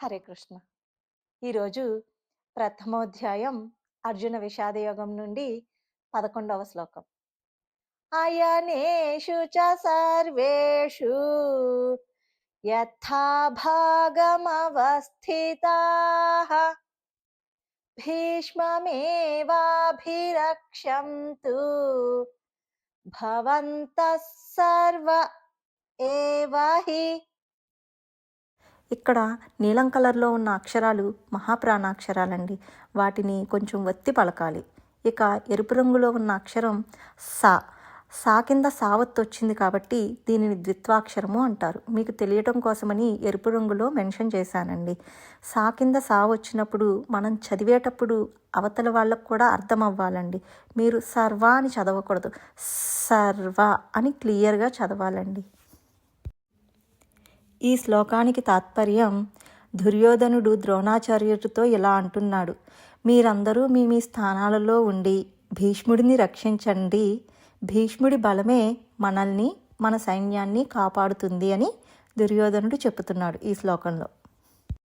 హరే కృష్ణ. ఈరోజు ప్రథమోధ్యాయం అర్జున విషాదయోగం నుండి పదకొండవ శ్లోకం. అయనేషు చ సర్వేషు యథాభాగమవస్థితాః భీష్మమేవాభిరక్షంతు భవంతః సర్వ ఏవ హి ఇక్కడ నీలం కలర్లో ఉన్న అక్షరాలు మహాప్రాణాక్షరాలండి. వాటిని కొంచెం వత్తి పలకాలి. ఇక ఎరుపు రంగులో ఉన్న అక్షరం సా. సా కింద సావత్తు వచ్చింది కాబట్టి దీనిని ద్విత్వాక్షరము అంటారు. మీకు తెలియటం కోసమని ఎరుపు రంగులో మెన్షన్ చేశానండి. సా కింద సా వచ్చినప్పుడు మనం చదివేటప్పుడు అవతల వాళ్ళకు కూడా అర్థం అవ్వాలండి. మీరు సర్వ అని చదవకూడదు. సర్వ అని క్లియర్గా చదవాలండి. ఈ శ్లోకానికి తాత్పర్యం దుర్యోధనుడు ద్రోణాచార్యుడితో ఇలా అంటున్నాడు. మీరందరూ మీ మీ స్థానాలలో ఉండి భీష్ముడిని రక్షించండి. భీష్ముడి బలమే మనల్ని మన సైన్యాన్ని కాపాడుతుంది అని దుర్యోధనుడు చెప్తున్నాడు ఈ శ్లోకంలో.